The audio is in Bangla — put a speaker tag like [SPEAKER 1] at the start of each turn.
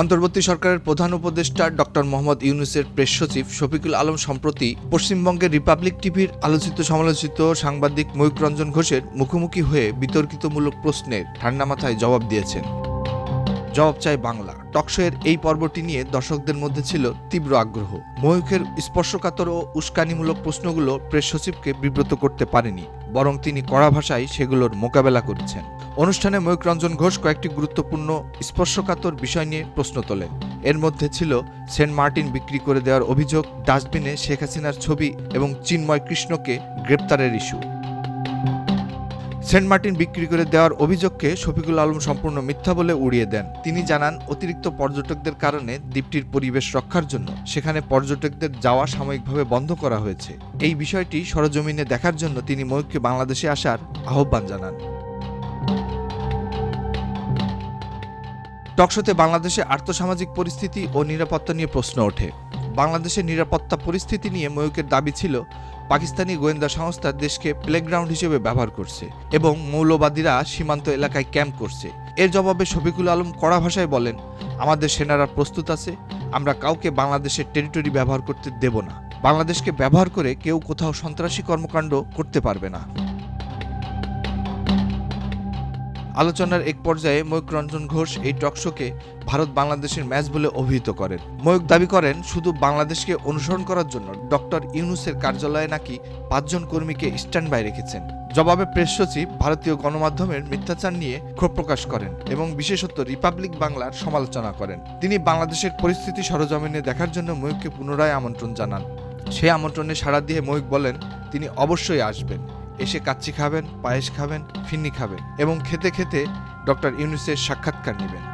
[SPEAKER 1] অন্তর্বর্তী সরকারের প্রধান উপদেষ্টা ডক্টর মোহাম্মদ ইউনুসের প্রেস সচিব শফিকুল আলম সম্প্রতি পশ্চিমবঙ্গের রিপাবলিক টিভির আলোচিত সমালোচিত সাংবাদিক ময়ূক রঞ্জন ঘোষের মুখোমুখি হয়ে বিতর্কিতমূলক প্রশ্নের ঠান্ডা মাথায় জবাব দিয়েছেন। জবাব চায় বাংলা। টকশোয়ের এই পর্বটি নিয়ে দর্শকদের মধ্যে ছিল তীব্র আগ্রহ। ময়ূখের স্পর্শকাতর ও উস্কানিমূলক প্রশ্নগুলো প্রেস সচিবকে বিব্রত করতে পারেনি, বরং তিনি কড়া ভাষায় সেগুলোর মোকাবেলা করেছেন। অনুষ্ঠানে ময়ূক রঞ্জন ঘোষ কয়েকটি গুরুত্বপূর্ণ স্পর্শকাতর বিষয় নিয়ে প্রশ্ন তোলেন। এর মধ্যে ছিল সেন্ট মার্টিন বিক্রি করে দেওয়ার অভিযোগ, ডাস্টবিনে শেখ হাসিনার ছবি এবং চিন্ময় কৃষ্ণকে গ্রেপ্তারের ইস্যু। সেন্ট মার্টিন বিক্রি করে দেওয়ার অভিযোগকে শফিকুল আলম সম্পূর্ণ মিথ্যা বলে উড়িয়ে দেন। তিনি জানান, অতিরিক্ত পর্যটকদের কারণে দ্বীপটির পরিবেশ রক্ষার জন্য সেখানে পর্যটকদের যাওয়া সাময়িকভাবে বন্ধ করা হয়েছে। এই বিষয়টি সরজমিনে দেখার জন্য তিনি ময়ূককে বাংলাদেশে আসার আহ্বান জানান। টকশোতে বাংলাদেশে আর্থসামাজিক পরিস্থিতি ও নিরাপত্তা নিয়ে প্রশ্ন ওঠে। বাংলাদেশের নিরাপত্তা পরিস্থিতি নিয়ে ময়ূকের দাবি ছিল পাকিস্তানি গোয়েন্দা সংস্থা দেশকে প্লেগ্রাউন্ড হিসেবে ব্যবহার করছে এবং মৌলবাদীরা সীমান্ত এলাকায় ক্যাম্প করছে। এর জবাবে শফিকুল আলম কড়া ভাষায় বলেন, আমাদের সেনারা প্রস্তুত আছে, আমরা কাউকে বাংলাদেশের টেরিটরি ব্যবহার করতে দেব না। বাংলাদেশকে ব্যবহার করে কেউ কোথাও সন্ত্রাসী কর্মকাণ্ড করতে পারবে না। আলোচনার এক পর্যায়ে ময়ূক রঞ্জন ঘোষ এই টকশোকে ভারত বাংলাদেশের ম্যাচ বলে অভিহিত করেন। ময়ূক দাবি করেন, শুধু বাংলাদেশকে অনুসরণ করার জন্য ডক্টর ইউনুসের কার্যালয়ে নাকি পাঁচজন কর্মীকে স্ট্যান্ড বাই রেখেছেন। জবাবে প্রেস সচিব ভারতীয় গণমাধ্যমের মিথ্যাচার নিয়ে ক্ষোভ প্রকাশ করেন এবং বিশেষত রিপাবলিক বাংলার সমালোচনা করেন। তিনি বাংলাদেশের পরিস্থিতি সরজমিনে দেখার জন্য ময়ূককে পুনরায় আমন্ত্রণ জানান। সে আমন্ত্রণে সাড়া দিয়ে ময়ূক বলেন, তিনি অবশ্যই আসবেন। এসে কাচ্চি খাবেন পায়েস খাবেন ফিন্নি খাবেন এবং খেতে খেতে ডক্টর ইউনুসের সাক্ষাৎকার নেবেন।